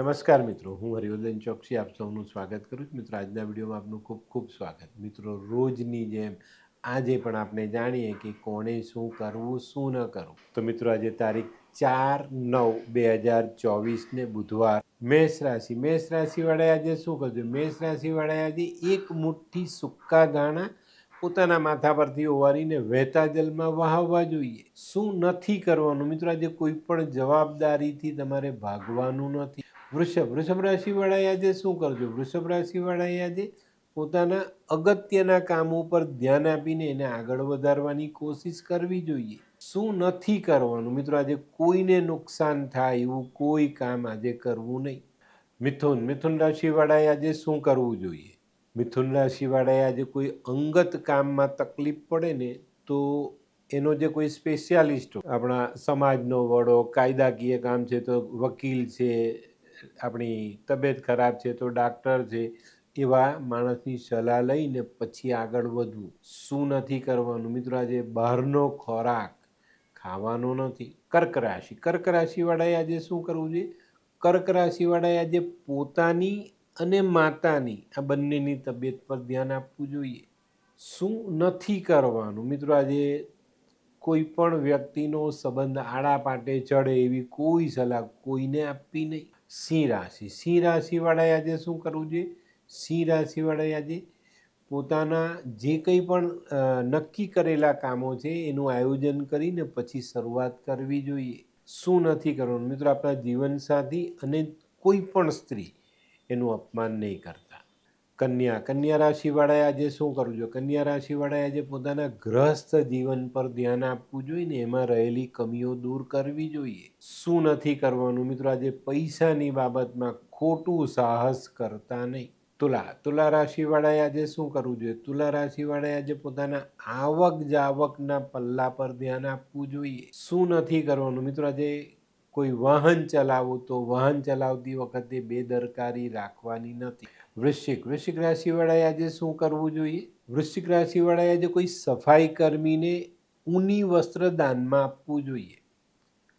નમસ્કાર મિત્રો, હું હરિવર્ધન ચોકસી, આપ સૌનું સ્વાગત કરું છું. મિત્રો, આજના વિડીયોમાં આપનું ખૂબ ખૂબ સ્વાગત. મિત્રો, રોજની જેમ આજે પણ આપણે જાણીએ કે કોણે શું કરવું, શું ન કરવું. તો મિત્રો, આજે તારીખ ચાર નવ બે હજાર ચોવીસને બુધવાર મેષ રાશિ. મેષ રાશિવાળાએ આજે શું કરજો મેષ રાશિવાળાએ આજે એક મુઠ્ઠી સુક્કા ગાણા પોતાના માથા પરથી ઓવારીને વહેતા જલમાં વહાવવા જોઈએ. શું નથી કરવાનું? મિત્રો, આજે કોઈ પણ જવાબદારીથી તમારે ભાગવાનું નથી. વૃષભ વૃષભ રાશિવાળાએ આજે શું કરજો? વૃષભ રાશિવાળાએ આજે પોતાના અગત્યના કામો પર ધ્યાન આપીને એને આગળ વધારવાની કોશિશ કરવી જોઈએ. શું નથી કરવાનું? મિત્રો, આજે કોઈને નુકસાન થાય એવું કોઈ કામ આજે કરવું નહીં. મિથુન મિથુન રાશિવાળાએ આજે શું કરવું જોઈએ? મિથુન રાશિવાળાએ આજે કોઈ અંગત કામમાં તકલીફ પડે ને તો એનો જે કોઈ સ્પેશિયાલિસ્ટ આપણા સમાજનો વડો, કાયદાકીય કામ છે તો વકીલ છે આપણી તબિયત ખરાબ છે તો ડાક્ટર છે એવા માણસની સલાહ લઈને પછી આગળ વધવું. શું નથી કરવાનું? મિત્રો, આજે બહારનો ખોરાક ખાવાનો નથી. કર્ક રાશિ. કર્ક રાશિવાળાએ આજે શું કરવું જોઈએ? કર્ક રાશિવાળાએ આજે પોતાની અને માતાની આ બંનેની તબિયત પર ધ્યાન આપવું જોઈએ. શું નથી કરવાનું? મિત્રો, આજે કોઈ પણ વ્યક્તિનો સંબંધ આડા પાટે ચડે એવી કોઈ સલાહ કોઈને આપવી નહીં. સિંહ રાશિ. સિંહ રાશિવાળાએ આજે શું કરવું જોઈએ? સિંહ રાશિવાળાએ આજે પોતાના જે કંઈ પણ નક્કી કરેલા કામો છે એનું આયોજન કરીને પછી શરૂઆત કરવી જોઈએ. શું નથી કરવાનું? મિત્રો, આપણા જીવનસાથી અને કોઈ પણ સ્ત્રી એનું અપમાન નહીં કરતા. કન્યા. કન્યા રાશિવાળાએ આજે શું કરવું જોઈએ? કન્યા રાશિવાળાએ આજે પોતાના ગ્રહસ્થ જીવન પર ધ્યાન આપવું જોઈએ ને એમાં રહેલી કમીઓ દૂર કરવી જોઈએ. શું નથી કરવાનું? મિત્રો, આજે પૈસાની બાબતમાં ખોટું સાહસ કરતા નહીં. તુલા. તુલા રાશિવાળાએ આજે શું કરવું જોઈએ? તુલા રાશિવાળાએ આજે પોતાના આવક જાવકના પલ્લા પર ધ્યાન આપવું જોઈએ. શું નથી કરવાનું? મિત્રો, આજે કોઈ વાહન ચલાવો તો વાહન ચલાવતી વખતે બેદરકારી રાખવાની નથી. વૃશ્ચિક વૃશ્ચિક રાશિવાળાએ આજે શું કરવું જોઈએ? વૃશ્ચિક રાશિવાળાએ આજે કોઈ સફાઈ કર્મીને ઊની વસ્ત્ર દાનમાં આપવું જોઈએ.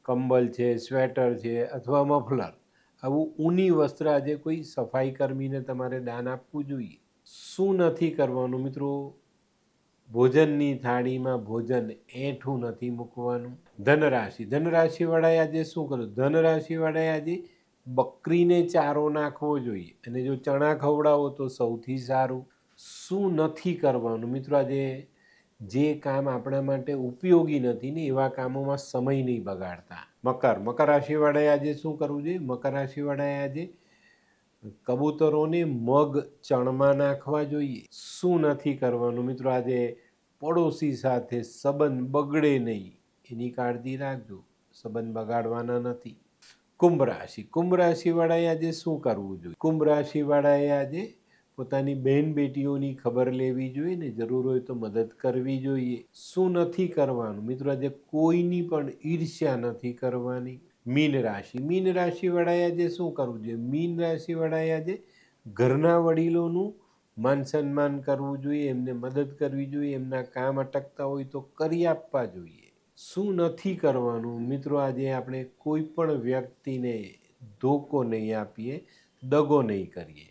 કંબલ છે, સ્વેટર છે અથવા મફલર. આવું ઊની વસ્ત્ર આજે કોઈ સફાઈ કર્મીને તમારે દાન આપવું જોઈએ. શું નથી કરવાનું મિત્રો? ભોજનની થાળીમાં ભોજન એઠું નથી મૂકવાનું. ધનરાશિ. ધનરાશિવાળાએ આજે શું કરવું ધનરાશિવાળાએ આજે બકરીને ચારો નાખવો જોઈએ. અને જો ચણા ખવડાવો તો સૌથી સારું. શું નથી કરવાનું? મિત્રો, આજે જે કામ આપણા માટે ઉપયોગી નથી ને એવા કામોમાં સમય નહીં બગાડતા. મકર. મકર રાશિવાળાએ આજે શું કરવું જોઈએ? મકર રાશિવાળાએ આજે કબૂતરોને મગ ચણમાં નાખવા જોઈએ. શું નથી કરવાનું મિત્રો? આજે પડોશી સાથે સંબંધ બગડે નહીં. એની કાળજી રાખજો. સંબંધ બગાડવાના નથી. કુંભ રાશિ. કુંભ રાશિવાળાએ આજે શું કરવું જોઈએ? કુંભ રાશિવાળાએ આજે પોતાની બહેન બેટીઓની ખબર લેવી જોઈએ ને જરૂર હોય તો મદદ કરવી જોઈએ. શું નથી કરવાનું? મિત્રો, આજે કોઈની પણ ઈર્ષ્યા નથી કરવાની. મીન રાશિ. મીન રાશિવાળાએ આજે શું કરવું જોઈએ? મીન રાશિવાળાએ આજે ઘરના વડીલોનું માન સન્માન કરવું જોઈએ, એમને મદદ કરવી જોઈએ, એમના કામ અટકતા હોય તો કરી આપવા જોઈએ. શું નથી કરવાનું? મિત્રો, આજે આપણે કોઈ પણ વ્યક્તિને ધોકો નહીં આપીએ, દગો નહીં કરીએ.